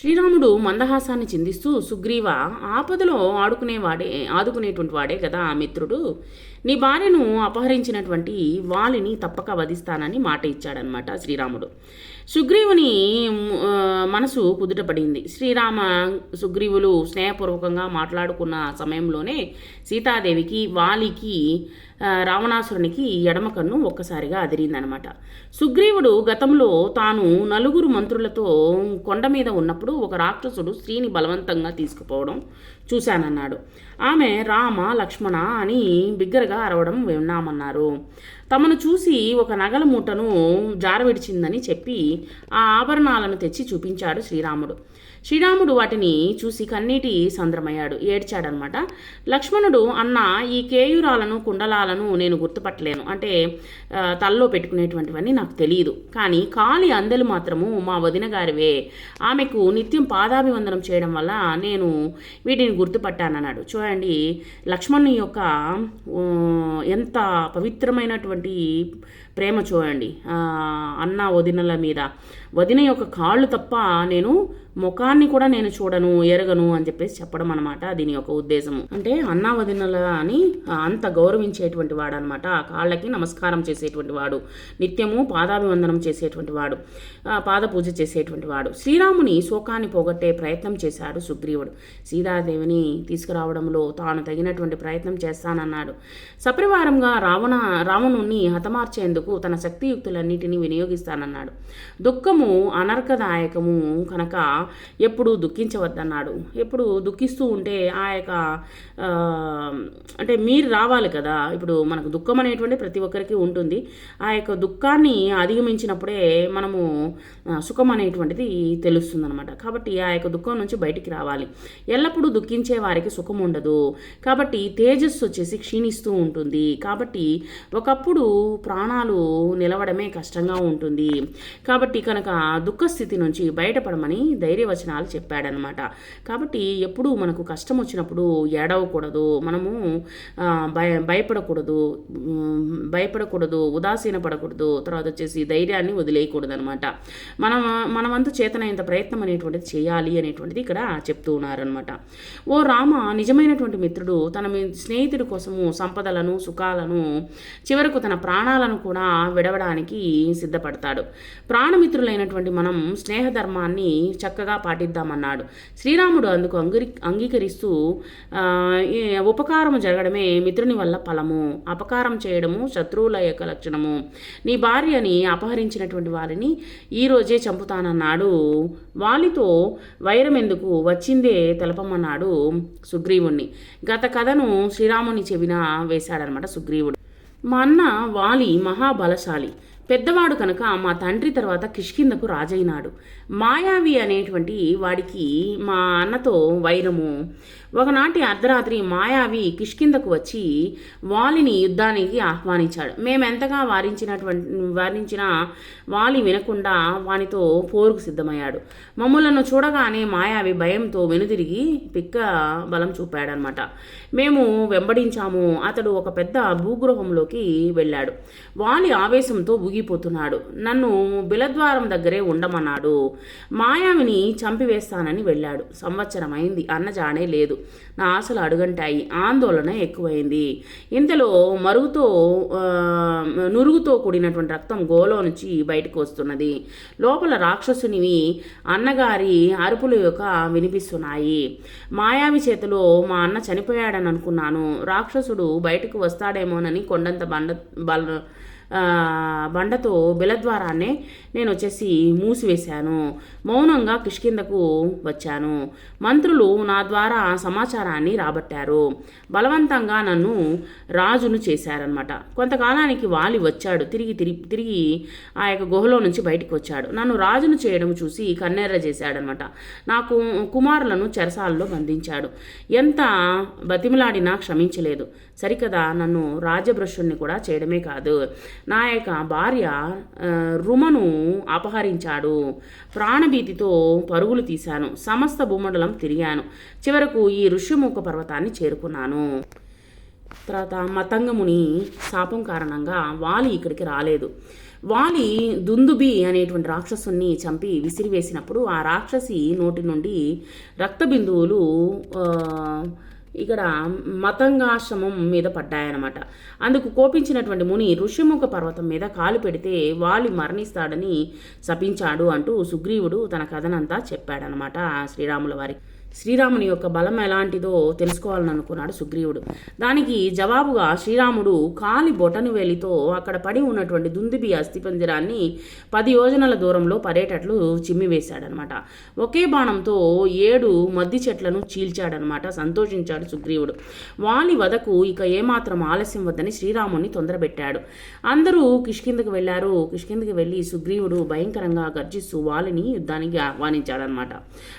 శ్రీరాముడు మందహాసాన్ని చిందిస్తూ సుగ్రీవ ఆపదలో ఆడుకునేవాడే ఆదుకునేటువంటి వాడే కదా ఆ మిత్రుడు. నీ భార్యను అపహరించినటువంటి వాలిని తప్పక వధిస్తానని మాట ఇచ్చాడనమాట శ్రీరాముడు. సుగ్రీవుని మనసు కుదుటపడింది. శ్రీరామ సుగ్రీవులు స్నేహపూర్వకంగా మాట్లాడుకున్న సమయంలోనే సీతాదేవికి వాలికి రావణాసురునికి ఎడమ కన్ను ఒక్కసారిగా అదిరిందనమాట. సుగ్రీవుడు గతంలో తాను నలుగురు మంత్రులతో కొండ మీద ఉన్నప్పుడు ఒక రాక్షసుడు స్త్రీని బలవంతంగా తీసుకుపోవడం చూశానన్నాడు. ఆమె రామ లక్ష్మణ అని బిగ్గరగా అరవడం విన్నామన్నారు. తమను చూసి ఒక నగల మూటను జారవిడిచిందని చెప్పి ఆ ఆభరణాలను తెచ్చి చూపించాడు శ్రీరాముడు. శ్రీరాముడు వాటిని చూసి కన్నీటి సంద్రమయ్యాడు. ఏడ్చాడనమాట. లక్ష్మణుడు అన్న ఈ కేయురాలను కుండలాలను నేను గుర్తుపట్టలేను. అంటే తల్లో తలలో పెట్టుకునేటువంటివన్నీ నాకు తెలియదు కానీ కాలి అందెలు మాత్రము మా వదిన గారివే. ఆమెకు నిత్యం పాదాభివందనం చేయడం వల్ల నేను వీటిని గుర్తుపట్టానన్నాడు. చూడండి లక్ష్మణుని యొక్క ఎంత పవిత్రమైనటువంటి ప్రేమ చూడండి. అన్న వదినల మీద. వదిన యొక్క కాళ్ళు తప్ప నేను ముఖాన్ని కూడా నేను చూడను ఎరగను అని చెప్పేసి చెప్పడం అనమాట దీని యొక్క ఉద్దేశము. అంటే అన్నా వదినల అని అంత గౌరవించేటువంటి వాడు అనమాట ఆ కాళ్ళకి నమస్కారం చేసేటువంటి వాడు. నిత్యము పాదాభివందనం చేసేటువంటి వాడు. పాద పూజ చేసేటువంటి వాడు. శ్రీరాముని శోకాన్ని పోగొట్టే ప్రయత్నం చేశాడు సుగ్రీవుడు. సీతాదేవిని తీసుకురావడంలో తాను తగినటువంటి ప్రయత్నం చేస్తానన్నాడు. సపరివారంగా రావణ రావణుణ్ణి హతమార్చేందుకు తన శక్తియుక్తులన్నిటినీ వినియోగిస్తానన్నాడు. దుఃఖము అనర్కదాయకము కనుక ఎప్పుడు దుఃఖించవద్దన్నాడు. ఎప్పుడు దుఃఖిస్తూ ఉంటే ఆ యొక్క అంటే మీరు రావాలి కదా. ఇప్పుడు మనకు దుఃఖం అనేటువంటి ప్రతి ఒక్కరికి ఉంటుంది. ఆ యొక్క దుఃఖాన్ని అధిగమించినప్పుడే మనము సుఖం అనేటువంటిది తెలుస్తుందనమాట కాబట్టి ఆ యొక్క దుఃఖం నుంచి బయటికి రావాలి. ఎల్లప్పుడూ దుఃఖించే వారికి సుఖం ఉండదు. కాబట్టి తేజస్సు వచ్చేసి క్షీణిస్తూ ఉంటుంది. కాబట్టి ఒకప్పుడు ప్రాణాలు నిలవడమే కష్టంగా ఉంటుంది. కాబట్టి కనుక దుఃఖ స్థితి నుంచి బయటపడమని ధైర్యవచనాలు చెప్పాడనమాట. కాబట్టి ఎప్పుడు మనకు కష్టం వచ్చినప్పుడు ఏడవకూడదు మనము భయ భయపడకూడదు భయపడకూడదు ఉదాసీన పడకూడదు తర్వాత వచ్చేసి ధైర్యాన్ని వదిలేయకూడదు అనమాట మనం మనమంతా చేతనైనంత ప్రయత్నం అనేటువంటిది చేయాలి అనేటువంటిది ఇక్కడ చెప్తూ ఉన్నారనమాట. ఓ రామ నిజమైనటువంటి మిత్రుడు తన మీ- స్నేహితుడి కోసము సంపదలను సుఖాలను చివరకు తన ప్రాణాలను కూడా విడవడానికి సిద్ధపడతాడు. ప్రాణమిత్రులైనటువంటి మనం స్నేహధర్మాన్ని చక్కగా పాటిద్దామన్నాడు. శ్రీరాముడు అందుకు అంగీ అంగీకరిస్తూ ఉపకారము జరగడమే మిత్రుని వల్ల ఫలము. అపకారం చేయడము శత్రువుల యొక్క లక్షణము. నీ భార్యని అపహరించినటువంటి వారిని ఈ రోజే చంపుతానన్నాడు. వాలితో వైరం ఎందుకు వచ్చిందే తెలపమన్నాడు సుగ్రీవుణ్ణి. గత కథను శ్రీరాముని చెవిన వేశాడనమాట సుగ్రీవుడు. మా అన్న వాలి మహాబలశాలి. పెద్దవాడు కనుక మా తండ్రి తర్వాత కిష్కిందకు రాజైనాడు. మాయావి అనేటువంటి వాడికి మా అన్నతో వైరము. ఒకనాటి అర్ధరాత్రి మాయావి కిష్కిందకు వచ్చి వాలిని యుద్ధానికి ఆహ్వానించాడు. మేమెంతగా వారించినటువంటి వారించినా వాలి వినకుండా వానితో పోరుకు సిద్ధమయ్యాడు. మమ్మలను చూడగానే మాయావి భయంతో వెనుదిరిగి పిక్క బలం చూపాడనమాట మేము వెంబడించాము. అతడు ఒక పెద్ద భూగృహంలోకి వెళ్ళాడు. వాలి ఆవేశంతో ఊగిపోతున్నాడు నన్ను బిలద్వారం దగ్గరే ఉండమన్నాడు. మాయావిని చంపివేస్తానని వెళ్ళాడు. సంవత్సరం అయింది అన్నజాడే లేదు. నా ఆశలు అడుగంటాయి. ఆందోళన ఎక్కువైంది. ఇంతలో మరుగుతో నురుగుతో కూడినటువంటి రక్తం గోలో నుంచి బయటకు వస్తున్నది. లోపల రాక్షసునివి అన్నగారి అరుపులు యొక్క వినిపిస్తున్నాయి. మాయావి చేతిలో మా అన్న చనిపోయాడని అనుకున్నాను. రాక్షసుడు బయటకు వస్తాడేమోనని కొండంత బండ బల బండతో బిలద్వారాన్నే నేను వచ్చేసి మూసివేశాను. మౌనంగా కిష్కిందకు వచ్చాను. మంత్రులు నా ద్వారా సమాచారాన్ని రాబట్టారు. బలవంతంగా నన్ను రాజును చేశారనమాట కొంతకాలానికి వాలి వచ్చాడు. తిరిగి తిరిగి తిరిగి ఆ యొక్క గుహలో నుంచి బయటకు వచ్చాడు. నన్ను రాజును చేయడం చూసి కన్నెర్ర చేశాడనమాట నాకు కుమారులను చెరసాలలో బంధించాడు. ఎంత బతిమిలాడినా క్షమించలేదు. సరికదా నన్ను రాజభ్రష్యుణ్ణి కూడా చేయడమే కాదు. నా యొక్క భార్య రుమను అపహరించాడు. ప్రాణభీతితో పరుగులు తీశాను. సమస్త భూమండలం తిరిగాను. చివరకు ఈ ఋష్యముఖ పర్వతాన్ని చేరుకున్నాను. తర్వాత మతంగముని శాపం కారణంగా వాలి ఇక్కడికి రాలేదు. వాలి దుందుబి అనేటువంటి రాక్షసుని చంపి విసిరివేసినప్పుడు ఆ రాక్షసి నోటి నుండి రక్త బిందువులు ఇక్కడ మతంగాశ్రమం మీద పడ్డాయన్నమాట. అందుకు కోపించినటువంటి ముని ఋషిముఖ పర్వతం మీద కాలు పెడితే వాలి మరణిస్తాడని శపించాడు అంటూ సుగ్రీవుడు తన కథనంతా చెప్పాడనమాట శ్రీరాముల వారికి. శ్రీరాముని యొక్క బలం ఎలాంటిదో తెలుసుకోవాలని అనుకున్నాడు సుగ్రీవుడు. దానికి జవాబుగా శ్రీరాముడు కాలి బొటను వేలితో అక్కడ పడి ఉన్నటువంటి దుందుబి అస్థిపంజరాన్ని పది యోజనల దూరంలో పడేటట్లు చిమ్మివేశాడనమాట. ఒకే బాణంతో ఏడు మద్ది చెట్లను చీల్చాడనమాట సంతోషించాడు సుగ్రీవుడు. వాలి వదకు ఇక ఏమాత్రం ఆలస్యం వద్దని శ్రీరాముని తొందరపెట్టాడు. అందరూ కిష్కిందకు వెళ్ళారు. కిష్కిందకి వెళ్ళి సుగ్రీవుడు భయంకరంగా గర్జిస్తూ వాలిని యుద్ధానికి ఆహ్వానించాడనమాట.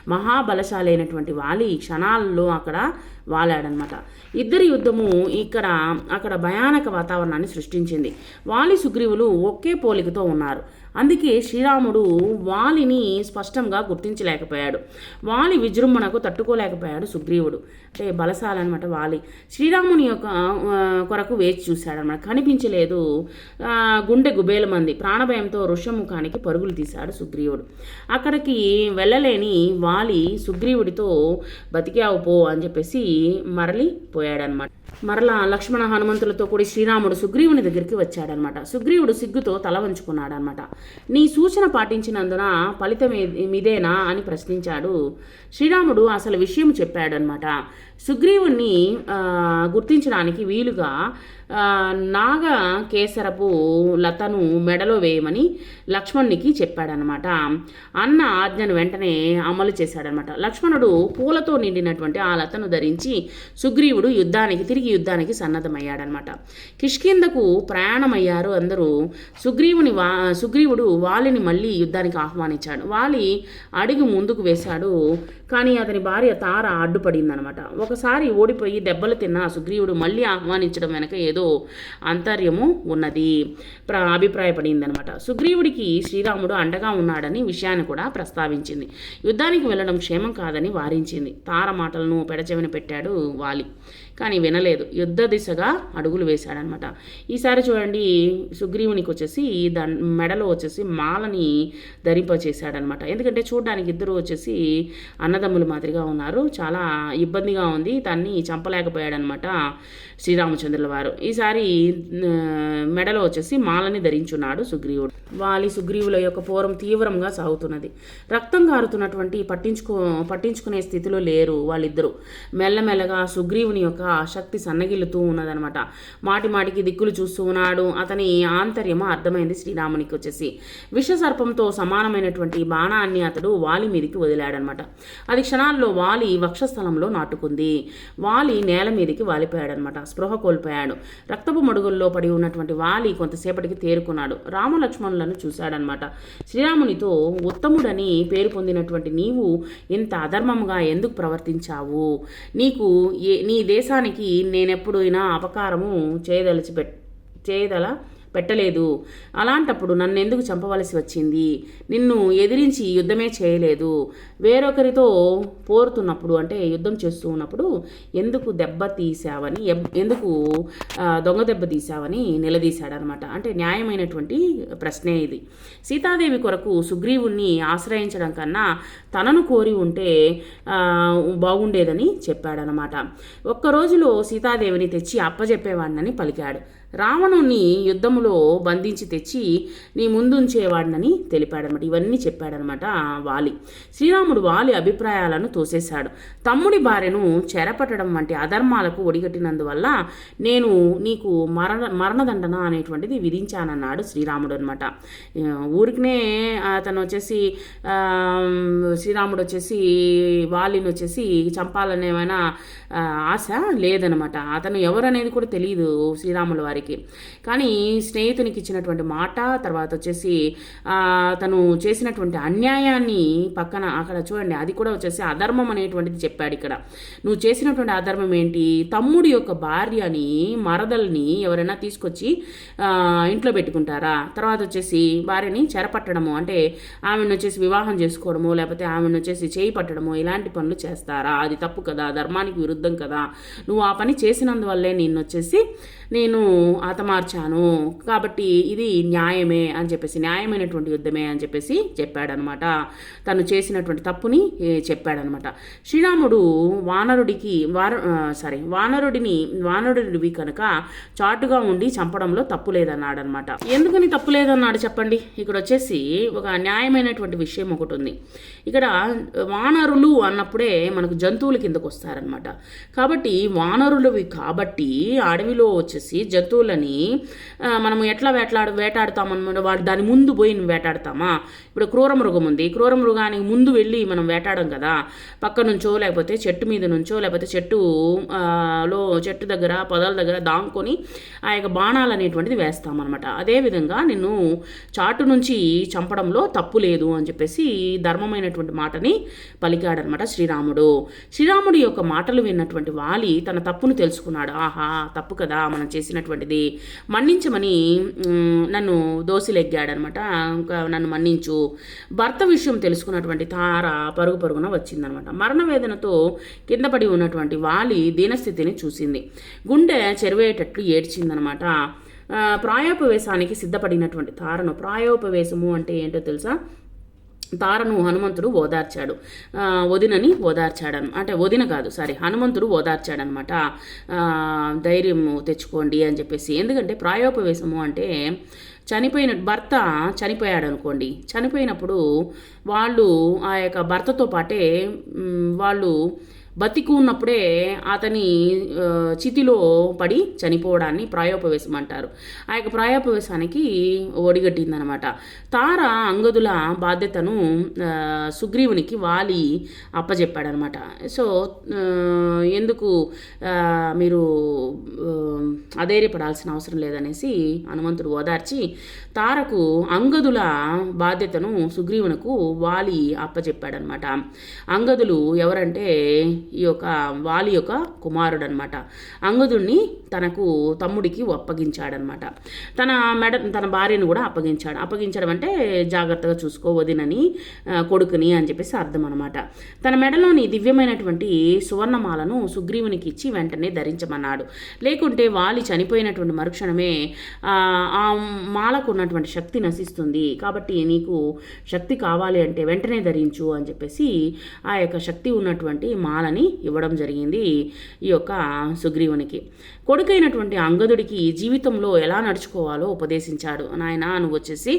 మహాబలశాలైనటువంటి అయినటువంటి వాలి క్షణాల్లో అక్కడ వాలాడనమాట. ఇద్దరి యుద్ధము ఇక్కడ అక్కడ భయానక వాతావరణాన్ని సృష్టించింది. వాలి సుగ్రీవులు ఒకే పోలికతో ఉన్నారు. అందుకే శ్రీరాముడు వాలిని స్పష్టంగా గుర్తించలేకపోయాడు. వాలి విజృంభణకు తట్టుకోలేకపోయాడు సుగ్రీవుడు. అంటే బలశాలన్నమాట వాలి. శ్రీరాముని యొక్క కొరకు వేచి చూశాడనమాట కనిపించలేదు గుండె గుబేలమంది. ప్రాణభయంతో ఋషముఖానికి పరుగులు తీశాడు సుగ్రీవుడు. అక్కడికి వెళ్ళలేని వాలి సుగ్రీవుడితో బతికావు పో అని చెప్పేసి మరలి పోయాడనమాట మరలా లక్ష్మణ హనుమంతులతో కూడి శ్రీరాముడు సుగ్రీవుని దగ్గరికి వచ్చాడనమాట. సుగ్రీవుడు సిగ్గుతో తల వంచుకున్నాడనమాట. నీ సూచన పాటించినందున ఫలితం మీదేనా అని ప్రశ్నించాడు. శ్రీరాముడు అసలు విషయం చెప్పాడనమాట. సుగ్రీవుణ్ణి గుర్తించడానికి వీలుగా నాగ కేసరపు లతను మెడలో వేయమని లక్ష్మణునికి చెప్పాడనమాట. అన్న ఆజ్ఞను వెంటనే అమలు చేశాడనమాట. లక్ష్మణుడు పూలతో నిండినటువంటి ఆ లతను ధరించి సుగ్రీవుడు యుద్ధానికి తిరిగి యుద్ధానికి సన్నద్ధమయ్యాడనమాట. కిష్కిందకు ప్రయాణమయ్యారు అందరూ. సుగ్రీవుని వా సుగ్రీవుడు వాలిని మళ్ళీ యుద్ధానికి ఆహ్వానించాడు. వాలి అడుగు ముందుకు వేశాడు. కానీ అతని భార్య తార అడ్డుపడిందనమాట. ఒకసారి ఓడిపోయి దెబ్బలు తిన్న సుగ్రీవుడు మళ్ళీ ఆహ్వానించడం వెనక ఏదో అంతర్యము ఉన్నది ప్ర అభిప్రాయపడిందనమాట. సుగ్రీవుడికి శ్రీరాముడు అండగా ఉన్నాడని విషయాన్ని కూడా ప్రస్తావించింది. యుద్ధానికి వెళ్ళడం క్షేమం కాదని వారించింది. తార మాటలను పెడచెవిన పెట్టాడు వాలి. కానీ వినలేదు. యుద్ధ దిశగా అడుగులు వేశాడనమాట. ఈసారి చూడండి సుగ్రీవునికి వచ్చేసి దన్ మెడలో వచ్చేసి మాలని ధరింపచేశాడనమాట. ఎందుకంటే చూడడానికి ఇద్దరు వచ్చేసి అన్నదమ్ముల మాదిరిగా ఉన్నారు. చాలా ఇబ్బందిగా ఉంది. దాన్ని చంపలేకపోయాడనమాట శ్రీరామచంద్రుల వారు. ఈసారి మెడలో వచ్చేసి మాలని ధరించున్నాడు సుగ్రీవుడు. వాలి సుగ్రీవుల యొక్క పూర్వం తీవ్రంగా సాగుతున్నది. రక్తం కారుతున్నటువంటి పట్టించుకో పట్టించుకునే స్థితిలో లేరు వాళ్ళిద్దరూ. మెల్లమెల్లగా సుగ్రీవుని యొక్క శక్తి సన్నగిల్లుతూ ఉన్నదనమాట మాటి మాటికి దిక్కులు చూస్తూ ఉన్నాడు. అతని ఆంతర్యము అర్థమైంది శ్రీరామునికి వచ్చేసి. విషసర్పంతో సమానమైనటువంటి బాణాన్ని అతడు వాలి మీదకి వదిలాడనమాట అది క్షణాల్లో వాలి వక్షస్థలంలో నాటుకుంది. వాలి నేల మీదకి వాలిపోయాడనమాట స్పృహ కోల్పోయాడు. రక్తపు మడుగుల్లో పడి ఉన్నటువంటి వాలి కొంతసేపటికి తేరుకున్నాడు. రామలక్ష్మణులను చూశాడనమాట శ్రీరామునితో ఉత్తముడని పేరు పొందినటువంటి నీవు ఇంత అధర్మముగా ఎందుకు ప్రవర్తించావు? నీకు ఏ నీ దేశానికి నేనెప్పుడైనా అపకారము చేయదలిచిపెట్ చేయదల పెట్టలేదు. అలాంటప్పుడు నన్ను ఎందుకు చంపవలసి వచ్చింది? నిన్ను ఎదిరించి యుద్ధమే చేయలేదు. వేరొకరితో పోరుతున్నప్పుడు అంటే యుద్ధం చేస్తూ ఉన్నప్పుడు ఎందుకు దెబ్బ తీసావని ఎందుకు దొంగ దెబ్బ తీసావని నిలదీశాడనమాట. అంటే న్యాయమైనటువంటి ప్రశ్నే ఇది. సీతాదేవి కొరకు సుగ్రీవుణ్ణి ఆశ్రయించడం కన్నా తనను కోరి ఉంటే బాగుండేదని చెప్పాడనమాట. ఒక్క రోజులో సీతాదేవిని తెచ్చి అప్పజెప్పేవాడినని పలికాడు. రావణుని యుద్ధములో బంధించి తెచ్చి నీ ముందుంచేవాడినని తెలిపాడనమాట. ఇవన్నీ చెప్పాడనమాట వాలి. శ్రీరాముడు వాలి అభిప్రాయాలను తోసేశాడు. తమ్ముడి భార్యను చెరపట్టడం వంటి అధర్మాలకు ఒడిగట్టినందువల్ల నేను నీకు మరణ మరణదండన అనేటువంటిది విధించానన్నాడు శ్రీరాముడు అనమాట ఊరికినే అతను వచ్చేసి శ్రీరాముడు వచ్చేసి వాలిని వచ్చేసి చంపాలనేమైనా ఆశ లేదనమాట. అతను ఎవరనేది కూడా తెలియదు శ్రీరాముల వారికి. కానీ స్నేహితునికి ఇచ్చినటువంటి మాట తర్వాత వచ్చేసి తను చేసినటువంటి అన్యాయాన్ని పక్కన అక్కడ చూడండి అది కూడా వచ్చేసి అధర్మం అనేటువంటిది చెప్పాడు ఇక్కడ. నువ్వు చేసినటువంటి అధర్మం ఏంటి? తమ్ముడి యొక్క భార్యని మరదల్ని ఎవరైనా తీసుకొచ్చి ఇంట్లో పెట్టుకుంటారా? తర్వాత వచ్చేసి భార్యని చెరపట్టడము అంటే ఆమెను వచ్చేసి వివాహం చేసుకోవడము లేకపోతే ఆమెను వచ్చేసి చేయి పట్టడము ఇలాంటి పనులు చేస్తారా? అది తప్పు కదా ధర్మానికి విరుద్ధం. కదా. నువ్వు ఆ పని చేసినందువల్లే నిన్ను వచ్చేసి నేను హతమార్చాను కాబట్టి ఇది న్యాయమే అని చెప్పేసి న్యాయమైనటువంటి యుద్ధమే అని చెప్పేసి చెప్పాడనమాట. తను చేసినటువంటి తప్పుని చెప్పాడనమాట. శ్రీరాముడు వానరుడికి వార సారీ వానరుడిని వానరుడివి కనుక చాటుగా ఉండి చంపడంలో తప్పు లేదన్నాడు అనమాట ఎందుకని తప్పు లేదన్నాడు చెప్పండి? ఇక్కడ వచ్చేసి ఒక న్యాయమైనటువంటి విషయం ఒకటి ఉంది ఇక్కడ వానరులు అన్నప్పుడే మనకు జంతువుల కిందకు వస్తారనమాట కాబట్టి వానరులవి కాబట్టి అడవిలో వచ్చేసి జంతువులని మనం ఎట్లా వేటలాడు వేటాడుతామన్నమాట వాడు దాని ముందు పోయి వేటాడతామా? ఇప్పుడు క్రూర మృగం ఉంది. క్రూర మృగానికి ముందు వెళ్ళి మనం వేటాడం కదా? పక్క నుంచో లేకపోతే చెట్టు మీద నుంచో లేకపోతే చెట్టు లో చెట్టు దగ్గర పొదల దగ్గర దాంకొని ఆ యొక్క బాణాలు అనేటువంటిది వేస్తామన్నమాట. అదేవిధంగా నిన్ను చాటు నుంచి చంపడంలో తప్పు లేదు అని చెప్పేసి ధర్మమైనటువంటి మాటని పలికాడనమాట శ్రీరాముడు. శ్రీరాముడి యొక్క మాటలు విన్నటువంటి వాలి తన తప్పును తెలుసుకున్నాడు. ఆహా తప్పు కదా మనం చేసినటువంటిది. మన్నించమని నన్ను దోసిలెగ్గాడనమాట. ఇంకా నన్ను మన్నించు. భర్త విషయం తెలుసుకున్నటువంటి తార పరుగు పరుగున వచ్చిందనమాట. మరణ వేదనతో కింద పడి ఉన్నటువంటి వాలి దీనస్థితిని చూసింది. గుండె చెరువేటట్లు ఏడ్చిందనమాట. ప్రాయోపవేశానికి సిద్ధపడినటువంటి తారను. ప్రాయోపవేశము అంటే ఏంటో తెలుసా? తారను హనుమంతుడు ఓదార్చాడు. వదినని ఓదార్చాడను అంటే వదిన కాదు సారీ హనుమంతుడు ఓదార్చాడనమాట. అనమాట ధైర్యం తెచ్చుకోండి అని చెప్పేసి. ఎందుకంటే ప్రాయోపవేశము అంటే చనిపోయిన భర్త చనిపోయాడు అనుకోండి చనిపోయినప్పుడు వాళ్ళు ఆ యొక్క భర్తతో పాటే వాళ్ళు బతికి ఉన్నప్పుడే అతని చితిలో పడి చనిపోవడాన్ని ప్రాయోపవేశం అంటారు ఆ యొక్క ప్రాయోపవేశానికి ఒడిగట్టిందనమాట. తార అంగదుల బాధ్యతను సుగ్రీవునికి వాలి అప్పచెప్పాడనమాట సో ఎందుకు మీరు అధైర్యపడాల్సిన అవసరం లేదనేసి హనుమంతుడు ఓదార్చి తారకు అంగదుల బాధ్యతను సుగ్రీవునకు వాలి అప్పచెప్పాడనమాట అంగదులు ఎవరంటే ఈ యొక్క వాలి యొక్క కుమారుడు అనమాట అంగదుడిని తనకు తమ్ముడికి అప్పగించాడనమాట. తన మెడ తన భార్యను కూడా అప్పగించాడు. అప్పగించడం అంటే జాగ్రత్తగా చూసుకో వదినని కొడుకుని అని చెప్పేసి అర్థం అనమాట తన మెడలోని దివ్యమైనటువంటి సువర్ణమాలను సుగ్రీవునికి ఇచ్చి వెంటనే ధరించమన్నాడు. లేకుంటే వాలి చనిపోయినటువంటి మరుక్షణమే ఆ, ఆ మాలకు ఉన్నటువంటి శక్తి నశిస్తుంది. కాబట్టి నీకు శక్తి కావాలి అంటే వెంటనే ధరించు అని చెప్పేసి ఆ యొక్క శక్తి ఉన్నటువంటి మాలని ఇవ్వడం జరిగింది ఈ యొక్క సుగ్రీవునికి. కొడుకైనటువంటి అంగదుడికి జీవితంలో ఎలా నడుచుకోవాలో ఉపదేశించాడు. నాయన నువ్వు వచ్చేసి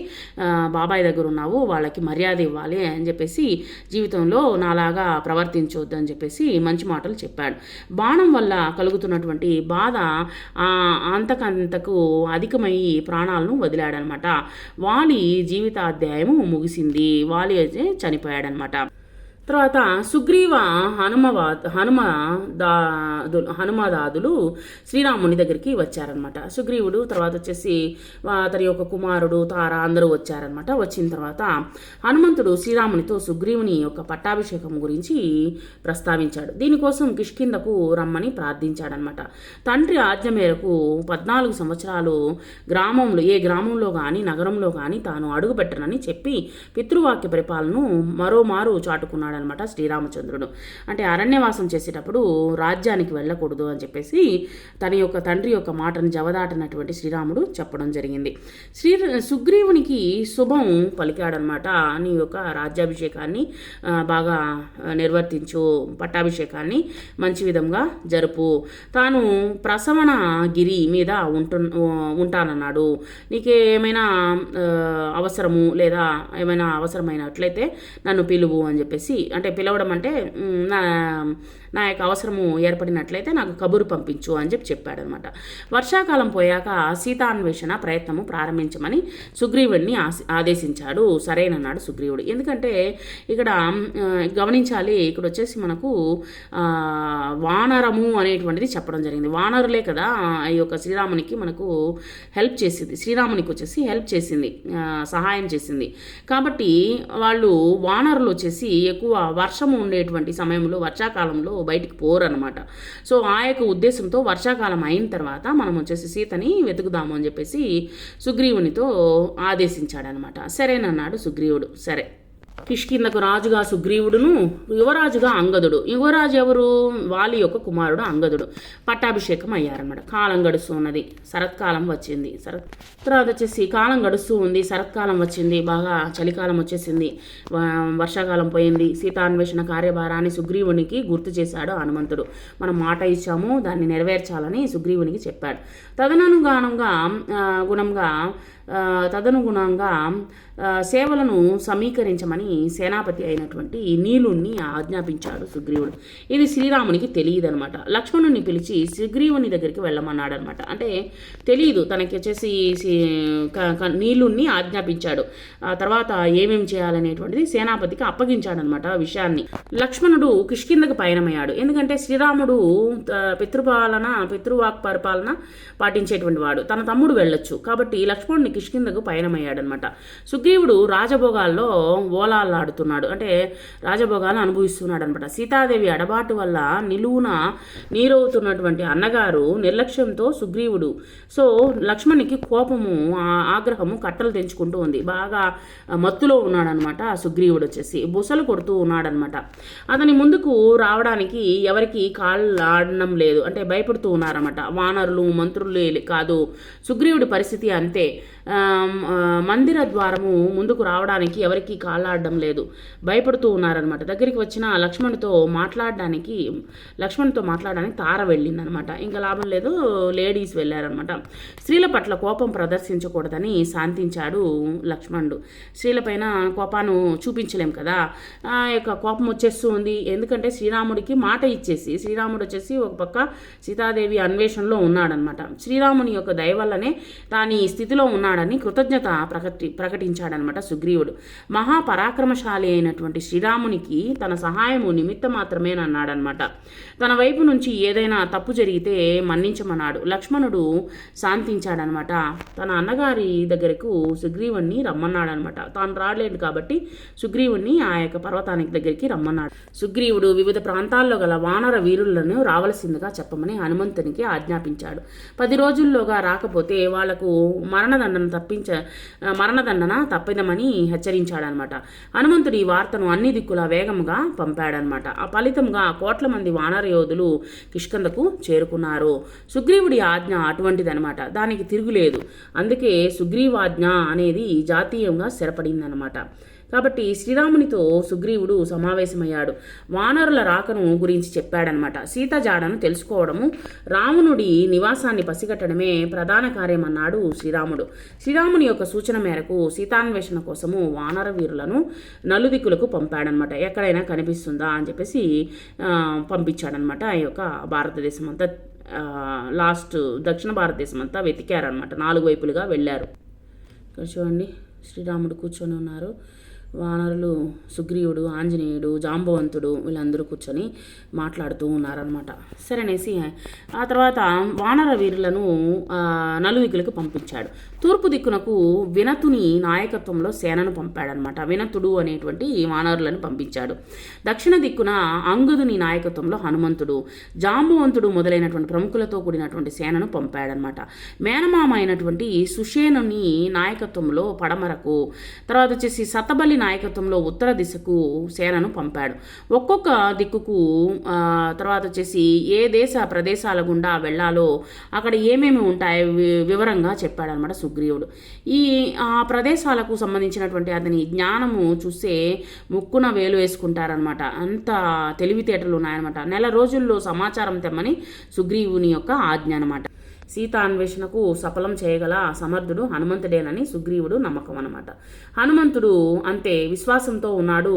బాబాయ్ దగ్గర ఉన్నావు వాళ్ళకి మర్యాద ఇవ్వాలి అని చెప్పేసి జీవితంలో నాలాగా ప్రవర్తించవద్దు అని చెప్పేసి మంచి మాటలు చెప్పాడు. బాణం వల్ల కలుగుతున్నటువంటి బాధ అంతకంతకు అధికమై ప్రాణాలను వదిలాడనమాట. వాలి జీవితాధ్యాయము ముగిసింది. వాలి అయితే చనిపోయాడనమాట. తర్వాత సుగ్రీవ హనుమవా హనుమ దాదు హనుమదాదులు శ్రీరాముని దగ్గరికి వచ్చారనమాట సుగ్రీవుడు తర్వాత వచ్చేసి అతని యొక్క కుమారుడు తార అందరూ వచ్చారనమాట వచ్చిన తర్వాత హనుమంతుడు శ్రీరామునితో సుగ్రీవుని యొక్క పట్టాభిషేకం గురించి ప్రస్తావించాడు. దీనికోసం కిష్కిందకు రమ్మని ప్రార్థించాడనమాట తండ్రి ఆజ్ఞ మేరకు పద్నాలుగు సంవత్సరాలు గ్రామంలో ఏ గ్రామంలో కానీ నగరంలో కానీ తాను అడుగుపెట్టనని చెప్పి పితృవాక్య పరిపాలనను మరోమారు చాటుకున్నాడు అనమాట శ్రీరామచంద్రుడు. అంటే అరణ్యవాసం చేసేటప్పుడు రాజ్యానికి వెళ్ళకూడదు అని చెప్పేసి తన యొక్క తండ్రి యొక్క మాటను జవదాటనటువంటి శ్రీరాముడు చెప్పడం జరిగింది. శ్రీ సుగ్రీవునికి శుభం పలికాడనమాట. నీ యొక్క రాజ్యాభిషేకాన్ని బాగా నిర్వర్తించు పట్టాభిషేకాన్ని మంచి విధంగా జరుపు. తాను ప్రసవన గిరి మీద ఉంటు ఉంటానన్నాడు. నీకు ఏమైనా అవసరము లేదా ఏమైనా అవసరమైనట్లయితే నన్ను పిలువు అని చెప్పేసి అంటే పిలవడం అంటే నా నా యొక్క అవసరము ఏర్పడినట్లయితే నాకు కబురు పంపించు అని చెప్పి చెప్పాడనమాట. వర్షాకాలం పోయాక సీతాన్వేషణ ప్రయత్నము ప్రారంభించమని సుగ్రీవుడిని ఆశ- ఆదేశించాడు. సరేనన్నాడు సుగ్రీవుడు. ఎందుకంటే ఇక్కడ గమనించాలి. ఇక్కడ వచ్చేసి మనకు వానరము అనేటువంటిది చెప్పడం జరిగింది. వానరులే కదా ఈ యొక్క శ్రీరామునికి మనకు హెల్ప్ చేసింది. శ్రీరామునికి వచ్చేసి హెల్ప్ చేసింది. సహాయం చేసింది. కాబట్టి వాళ్ళు వానరులు వచ్చేసి ఎక్కువ ఎక్కువ వర్షం ఉండేటువంటి సమయంలో వర్షాకాలంలో బయటికి పోరు అనమాట సో ఆ యొక్క ఉద్దేశంతో వర్షాకాలం అయిన తర్వాత మనం వచ్చేసి సీతని వెతుకుదాము అని చెప్పేసి సుగ్రీవునితో ఆదేశించాడనమాట సరేనన్నాడు సుగ్రీవుడు. సరే. కిష్కిందకు రాజుగా సుగ్రీవుడును యువరాజుగా అంగదుడు. యువరాజు ఎవరు? వాలి యొక్క కుమారుడు అంగదుడు. పట్టాభిషేకం అయ్యారన్నమాట. కాలం గడుస్తూ ఉన్నది శరత్కాలం వచ్చింది. శరత్ తర్వాత వచ్చేసి కాలం గడుస్తూ ఉంది శరత్కాలం వచ్చింది. బాగా చలికాలం వచ్చేసింది. వర్షాకాలం పోయింది. సీతాన్వేషణ కార్యభారాన్ని సుగ్రీవునికి గుర్తు చేశాడు హనుమంతుడు. మనం మాట ఇచ్చాము. దాన్ని నెరవేర్చాలని సుగ్రీవునికి చెప్పాడు. తదనుగుణంగా గుణంగా తదనుగుణంగా సేవలను సమీకరించమని సేనాపతి అయినటువంటి నీలుణ్ణి ఆజ్ఞాపించాడు సుగ్రీవుడు. ఇది శ్రీరామునికి తెలియదనమాట లక్ష్మణుని పిలిచి సుగ్రీవుని దగ్గరికి వెళ్ళమన్నాడు అనమాట అంటే తెలియదు తనకి వచ్చేసి నీలుణ్ణి ఆజ్ఞాపించాడు. ఆ తర్వాత ఏమేం చేయాలనేటువంటిది సేనాపతికి అప్పగించాడనమాట విషయాన్ని. లక్ష్మణుడు కిష్కిందకు పయనమయ్యాడు. ఎందుకంటే శ్రీరాముడు పితృపాలన పితృవాక్ పరిపాలన పాటించేటువంటి వాడు. తన తమ్ముడు వెళ్ళొచ్చు. కాబట్టి లక్ష్మణుని కిష్కిందకు పయనమయ్యాడనమాట సుగ్రీవుడు రాజభోగాల్లో ఓలాలాడుతున్నాడు. అంటే రాజభోగాలు అనుభవిస్తున్నాడు అనమాట సీతాదేవి అడబాటు వల్ల నిలువున నీరవుతున్నటువంటి అన్నగారు నిర్లక్ష్యంతో సుగ్రీవుడు. సో లక్ష్మణ్కి కోపము ఆ- ఆగ్రహము కట్టలు తెంచుకుంటూ ఉంది. బాగా మత్తులో ఉన్నాడనమాట సుగ్రీవుడు వచ్చేసి. బుసలు కొడుతూ ఉన్నాడనమాట అతని ముందుకు రావడానికి ఎవరికి కాళ్ళు ఆడడం లేదు. అంటే భయపడుతూ ఉన్నారన్నమాట. వానరులు మంత్రులు కాదు. సుగ్రీవుడి పరిస్థితి అంతే. మందిర ద్వారము ముందుకు రావడానికి ఎవరికి కాళ్ళాడడం లేదు. భయపడుతూ ఉన్నారనమాట దగ్గరికి వచ్చిన లక్ష్మణ్తో మాట్లాడడానికి లక్ష్మణ్తో మాట్లాడడానికి తార వెళ్ళిందనమాట ఇంకా లాభం లేదు లేడీస్ వెళ్ళారనమాట స్త్రీల పట్ల కోపం ప్రదర్శించకూడదని శాంతించాడు లక్ష్మణుడు. స్త్రీలపైన కోపాను చూపించలేం కదా. ఆ యొక్క కోపం వచ్చేస్తూ ఉంది ఎందుకంటే శ్రీరాముడికి మాట ఇచ్చేసి శ్రీరాముడు వచ్చేసి ఒక పక్క సీతాదేవి అన్వేషణలో ఉన్నాడనమాట శ్రీరాముని యొక్క దయ వల్లనే తాను ఈ స్థితిలో ఉన్నాడని కృతజ్ఞత ప్రకటి ప్రకటించాడనమాట సుగ్రీవుడు. మహాపరాక్రమశాలి అయినటువంటి శ్రీరామునికి తన సహాయము నిమిత్తం మాత్రమేనన్నాడనమాట తన వైపు నుంచి ఏదైనా తప్పు జరిగితే మన్నించమన్నాడు. లక్ష్మణుడు శాంతించాడనమాట. తన అన్నగారి దగ్గరకు సుగ్రీవుణ్ణి రమ్మన్నాడనమాట. తాను రాలేడు కాబట్టి సుగ్రీవుణ్ణి ఆ యొక్క పర్వతానికి దగ్గరికి రమ్మన్నాడు. సుగ్రీవుడు వివిధ ప్రాంతాల్లో గల వానర వీరులను రావలసిందిగా చెప్పమని హనుమంతునికి ఆజ్ఞాపించాడు. పది రోజుల్లోగా రాకపోతే వాళ్ళకు మరణదండన తప్పించ మరణదండన తప్పిదమని హెచ్చరించాడనమాట. హనుమంతుడు ఈ వార్తను అన్ని దిక్కులా వేగంగా పంపాడనమాట. ఆ ఫలితంగా కోట్ల మంది వానర యోధులు కిష్కందకు చేరుకున్నారు. సుగ్రీవుడి ఆజ్ఞ అటువంటిదనమాట. దానికి తిరుగులేదు. అందుకే సుగ్రీవాజ్ఞ అనేది జాతీయంగా స్థిరపడిందనమాట. కాబట్టి శ్రీరామునితో సుగ్రీవుడు సమావేశమయ్యాడు. వానరుల రాకను గురించి చెప్పాడనమాట సీత జాడను తెలుసుకోవడము రావణుడి నివాసాన్ని పసిగట్టడమే ప్రధాన కార్యమన్నాడు శ్రీరాముడు. శ్రీరాముని యొక్క సూచన మేరకు సీతాన్వేషణ కోసము వానర వీరులను నలుదిక్కులకు పంపాడనమాట ఎక్కడైనా కనిపిస్తుందా అని చెప్పేసి ఆ, పంపించాడనమాట ఈ యొక్క భారతదేశం అంతా లాస్ట్ దక్షిణ భారతదేశం అంతా వెతికారనమాట నాలుగు వైపులుగా వెళ్ళారు. ఇక్కడ చూడండి శ్రీరాముడు కూర్చొని ఉన్నారు. వానరులు సుగ్రీవుడు ఆంజనేయుడు జాంబవంతుడు వీళ్ళందరూ కూర్చొని మాట్లాడుతూ ఉన్నారనమాట సరేనేసి ఆ తర్వాత వానర వీరులను నలువిగులకు పంపించాడు. తూర్పు దిక్కునకు వినతుని నాయకత్వంలో సేనను పంపాడనమాట వినతుడు అనేటువంటి వానరులను పంపించాడు. దక్షిణ దిక్కున అంగుదుని నాయకత్వంలో హనుమంతుడు జాంబవంతుడు మొదలైనటువంటి ప్రముఖులతో కూడినటువంటి సేనను పంపాడనమాట మేనమామ అయినటువంటి సుషేనుని నాయకత్వంలో పడమరకు తర్వాత వచ్చేసి సతబలి నాయకత్వంలో ఉత్తర దిశకు సేనను పంపాడు. ఒక్కొక్క దిక్కుకు తర్వాత వచ్చేసి ఏ దేశ ప్రదేశాల గుండా వెళ్ళాలో అక్కడ ఏమేమి ఉంటాయో వి- వివరంగా చెప్పాడనమాట సుగ్రీవుడు. ఈ ఆ ప్రదేశాలకు సంబంధించినటువంటి అతని జ్ఞానము చూస్తే ముక్కున వేలు వేసుకుంటారనమాట అంత తెలివితేటలు ఉన్నాయన్నమాట. నెల రోజుల్లో సమాచారం తెమ్మని సుగ్రీవుని యొక్క ఆజ్ఞ అనమాట సీతా అన్వేషణకు సఫలం చేయగల సమర్థుడు హనుమంతుడేనని సుగ్రీవుడు నమ్మకం అనమాట హనుమంతుడు అంతే విశ్వాసంతో ఉన్నాడు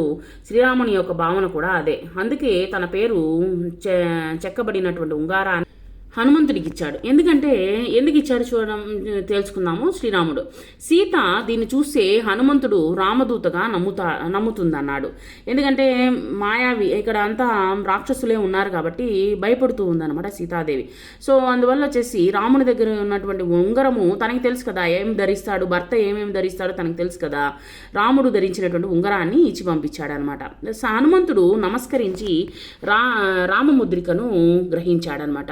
శ్రీరాముని యొక్క భావన కూడా అదే. అందుకే తన పేరు చె చెక్కబడినటువంటి ఉంగారాన్ని హనుమంతుడికి ఇచ్చాడు. ఎందుకంటే ఎందుకు ఇచ్చాడు చూడడం తెలుసుకుందాము. శ్రీరాముడు సీత దీన్ని చూస్తే హనుమంతుడు రామదూతగా నమ్ముతా నమ్ముతుందన్నాడు. ఎందుకంటే మాయావి ఇక్కడ అంతా రాక్షసులే ఉన్నారు కాబట్టి భయపడుతూ ఉందన్నమాట సీతాదేవి. సో అందువల్ల వచ్చేసి రాముని దగ్గర ఉన్నటువంటి ఉంగరము తనకి తెలుసు కదా ఏం ధరిస్తాడు భర్త ఏమేమి ధరిస్తాడో తనకు తెలుసు కదా. రాముడు ధరించినటువంటి ఉంగరాన్ని ఇచ్చి పంపించాడనమాట హనుమంతుడు నమస్కరించి రా రామముద్రికను గ్రహించాడనమాట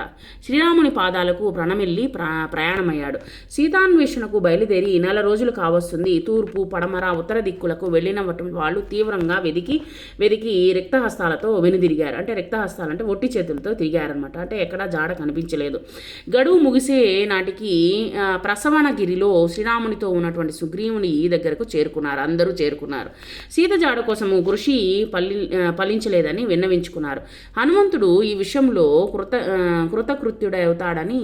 శ్రీరాముని పాదాలకు ప్రణమిల్లి ప్ర ప్రయాణమయ్యాడు. సీతాన్వేషణకు బయలుదేరి నెల రోజులు కావస్తుంది తూర్పు పడమర ఉత్తర దిక్కులకు వెళ్ళిన వాళ్ళు తీవ్రంగా వెదికి వెదికి రిక్తహస్తాలతో వెనుదిరిగారు. అంటే రిక్తహస్తాలు అంటే ఒట్టి చేతులతో తిరిగారనమాట అంటే ఎక్కడా జాడ కనిపించలేదు. గడువు ముగిసే నాటికి ప్రసవనగిరిలో శ్రీరామునితో ఉన్నటువంటి సుగ్రీవుని దగ్గరకు చేరుకున్నారు. అందరూ చేరుకున్నారు. సీత జాడ కోసము కృషి పల్లి ఫలించలేదని విన్నవించుకున్నారు. హనుమంతుడు ఈ విషయంలో కృత ఆ, కృతకృత్యుడవుతాడని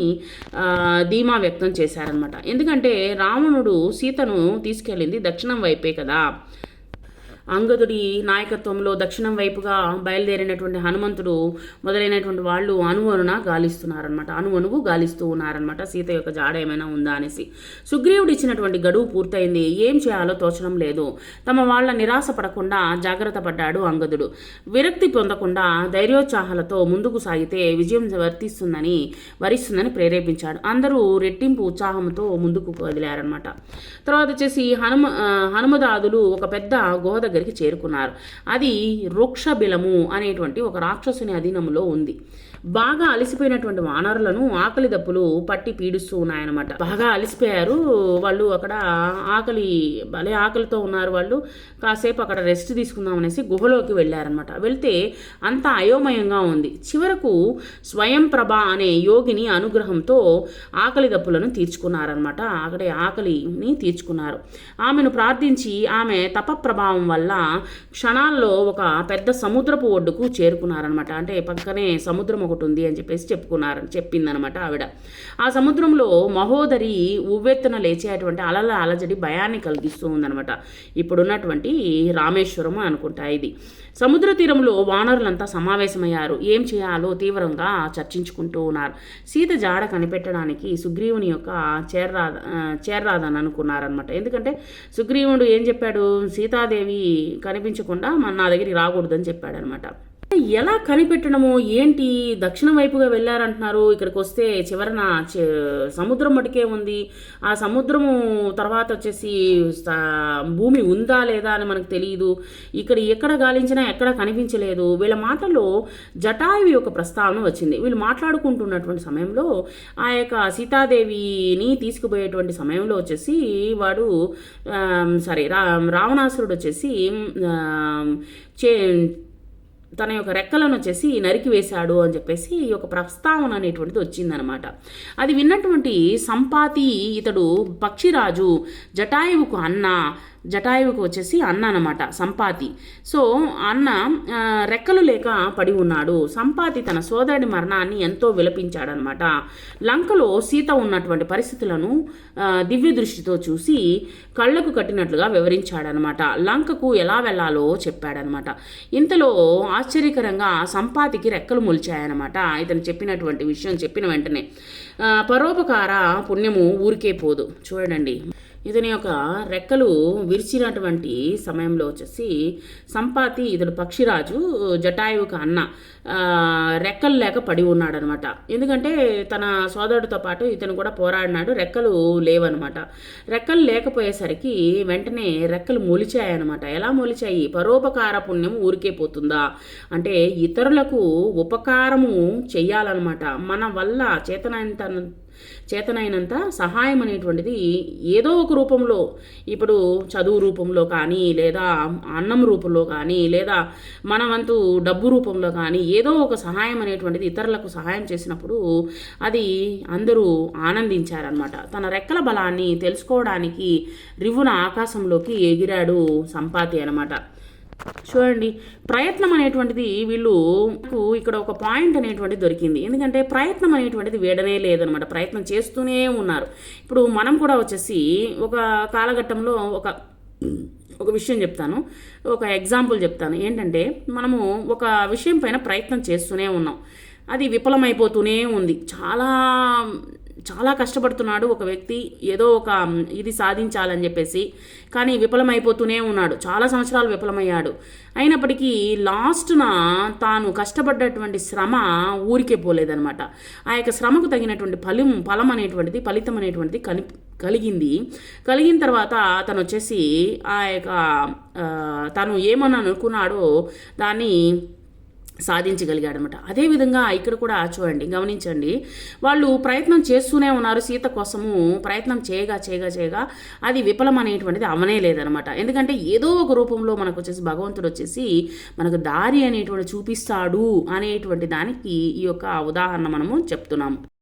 ధీమా వ్యక్తం చేశారనమాట ఎందుకంటే రావణుడు సీతను తీసుకెళ్ళింది దక్షిణం వైపే కదా. అంగదుడి నాయకత్వంలో దక్షిణం వైపుగా బయలుదేరినటువంటి హనుమంతుడు మొదలైనటువంటి వాళ్ళు అనువనున గాలిస్తున్నారనమాట అనువనువు గాలిస్తూ ఉన్నారనమాట సీత యొక్క జాడ ఏమైనా ఉందా అనేసి. సుగ్రీవుడు ఇచ్చినటువంటి గడువు పూర్తయింది. ఏం చేయాలో తోచడం లేదు. తమ వాళ్ళ నిరాశ పడకుండా జాగ్రత్త పడ్డాడు అంగదుడు విరక్తి పొందకుండా ధైర్యోత్సాహాలతో ముందుకు సాగితే విజయం వర్తిస్తుందని వరిస్తుందని ప్రేరేపించాడు. అందరూ రెట్టింపు ఉత్సాహంతో ముందుకు కదిలారనమాట తర్వాత వచ్చేసి హనుమ హనుమదాదులు ఒక పెద్ద గోద దగ్గరికి చేరుకున్నారు. అది వృక్షబిలము అనేటువంటి ఒక రాక్షసుని అధీనంలో ఉంది. బాగా అలసిపోయినటువంటి వానరులను ఆకలి దప్పులు పట్టి పీడిస్తూ ఉన్నాయన్నమాట. బాగా అలసిపోయారు. వాళ్ళు అక్కడ ఆకలి భలే ఆకలితో ఉన్నారు వాళ్ళు. కాసేపు అక్కడ రెస్ట్ తీసుకుందాం అనేసి గుహలోకి వెళ్ళారనమాట వెళ్తే అంత అయోమయంగా ఉంది. చివరకు స్వయం ప్రభ అనే యోగిని అనుగ్రహంతో ఆకలి దప్పులను తీర్చుకున్నారనమాట అక్కడే ఆకలిని తీర్చుకున్నారు. ఆమెను ప్రార్థించి ఆమె తప ప్రభావం వల్ల క్షణాల్లో ఒక పెద్ద సముద్రపు ఒడ్డుకు చేరుకున్నారనమాట అంటే పక్కనే సముద్రం ఒక ఒకటి ఉంది అని చెప్పేసి చెప్పుకున్నారని చెప్పిందనమాట ఆవిడ. ఆ సముద్రంలో మహోదరి ఉవ్వెత్తున లేచేటువంటి అలల అలజడి భయాన్ని కలిగిస్తూ ఉందనమాట. ఇప్పుడున్నటువంటి రామేశ్వరం అనుకుంటా ఇది. సముద్ర తీరంలో వానరులంతా సమావేశమయ్యారు. ఏం చేయాలో తీవ్రంగా చర్చించుకుంటూ ఉన్నారు. సీత జాడ కనిపెట్టడానికి సుగ్రీవుని యొక్క చేర్రా చేర్రాదని అనుకున్నారనమాట. ఎందుకంటే సుగ్రీవుడు ఏం చెప్పాడు? సీతాదేవి కనిపించకుండా మన నా దగ్గరికి రాకూడదని చెప్పాడనమాట. ఎలా కనిపెట్టడము ఏంటి? దక్షిణం వైపుగా వెళ్ళారంటున్నారు. ఇక్కడికి వస్తే చివరన చ- సముద్రం మటుకే ఉంది. ఆ సముద్రము తర్వాత వచ్చేసి భూమి ఉందా లేదా అని మనకు తెలియదు ఇక్కడ ఎక్కడ గాలించినా ఎక్కడ కనిపించలేదు. వీళ్ళ మాటల్లో జటాయువి యొక్క ప్రస్తావన వచ్చింది. వీళ్ళు మాట్లాడుకుంటున్నటువంటి సమయంలో ఆ యొక్క సీతాదేవిని తీసుకుపోయేటువంటి సమయంలో వచ్చేసి వాడు సారీ రా రావణాసురుడు వచ్చేసి చే తన యొక్క రెక్కలను వచ్చేసి నరికివేశాడు అని చెప్పేసి ఈ యొక్క ప్రస్తావన అనేటువంటిది వచ్చిందనమాట. అది విన్నటువంటి సంపాతి ఇతడు పక్షిరాజు జటాయువుకు అన్న జటాయువుకు వచ్చేసి అన్న అనమాట సంపాతి. సో అన్న రెక్కలు లేక పడి ఉన్నాడు. సంపాతి తన సోదరుడి మరణాన్ని ఎంతో విలపించాడనమాట. లంకలో సీత ఉన్నటువంటి పరిస్థితులను దివ్య దృష్టితో చూసి కళ్ళకు కట్టినట్లుగా వివరించాడనమాట. లంకకు ఎలా వెళ్ళాలో చెప్పాడనమాట. ఇంతలో ఆశ్చర్యకరంగా సంపాతికి రెక్కలు మొలిచాయనమాట. ఇతను చెప్పినటువంటి విషయం చెప్పిన వెంటనే పరోపకార పుణ్యము ఊరికే పోదు. చూడండి. ఇతని యొక్క రెక్కలు విరిచినటువంటి సమయంలో వచ్చేసి సంపాతి ఇతడు పక్షిరాజు జటాయువుకు అన్న రెక్కలు లేక పడి ఉన్నాడనమాట. ఎందుకంటే తన సోదరుడితో పాటు ఇతను కూడా పోరాడినాడు రెక్కలు లేవనమాట. రెక్కలు లేకపోయేసరికి వెంటనే రెక్కలు మొలిచాయన్నమాట ఎలా మొలిచాయి? పరోపకార పుణ్యం ఊరికే పోతుందా? అంటే ఇతరులకు ఉపకారము చెయ్యాలన్నమాట మన వల్ల చేతనంత చేతనైనంత సహాయం అనేటువంటిది ఏదో ఒక రూపంలో ఇప్పుడు చదువు రూపంలో కానీ లేదా అన్నం రూపంలో కానీ లేదా మన వంతు డబ్బు రూపంలో కానీ ఏదో ఒక సహాయం అనేటువంటిది ఇతరులకు సహాయం చేసినప్పుడు అది అందరూ ఆనందించారనమాట తన రెక్కల బలాన్ని తెలుసుకోవడానికి రివ్వున ఆకాశంలోకి ఎగిరాడు సంపాతి అనమాట చూడండి ప్రయత్నం అనేటువంటిది వీళ్ళు నాకు ఇక్కడ ఒక పాయింట్ అనేటువంటిది దొరికింది. ఎందుకంటే ప్రయత్నం అనేటువంటిది వేడనే లేదనమాట. ప్రయత్నం చేస్తూనే ఉన్నారు. ఇప్పుడు మనం కూడా వచ్చేసి ఒక కాలఘట్టంలో ఒక ఒక విషయం చెప్తాను. ఒక ఎగ్జాంపుల్ చెప్తాను. ఏంటంటే మనము ఒక విషయం పైన ప్రయత్నం చేస్తూనే ఉన్నాం. అది విఫలమైపోతూనే ఉంది. చాలా చాలా కష్టపడుతున్నాడు ఒక వ్యక్తి ఏదో ఒక ఇది సాధించాలని చెప్పేసి. కానీ విఫలమైపోతూనే ఉన్నాడు. చాలా సంవత్సరాలు విఫలమయ్యాడు. అయినప్పటికీ లాస్ట్న తాను కష్టపడ్డటువంటి శ్రమ ఊరికే పోలేదనమాట ఆ యొక్క శ్రమకు తగినటువంటి ఫలం ఫలం అనేటువంటిది ఫలితం అనేటువంటిది కలి కలిగింది. కలిగిన తర్వాత తను వచ్చేసి ఆ యొక్క తను ఏమని అనుకున్నాడో దాన్ని సాధించగలిగాడనమాట అదేవిధంగా ఇక్కడ కూడా చూడండి గమనించండి. వాళ్ళు ప్రయత్నం చేస్తూనే ఉన్నారు. సీత కోసము ప్రయత్నం చేయగా చేయగా చేయగా అది విఫలం అనేటువంటిది అవనే లేదనమాట ఎందుకంటే ఏదో ఒక రూపంలో మనకు వచ్చేసి భగవంతుడు వచ్చేసి మనకు దారి అనేటువంటి చూపిస్తాడు అనేటువంటి దానికి ఈ యొక్క ఉదాహరణ మనము చెప్తున్నాము.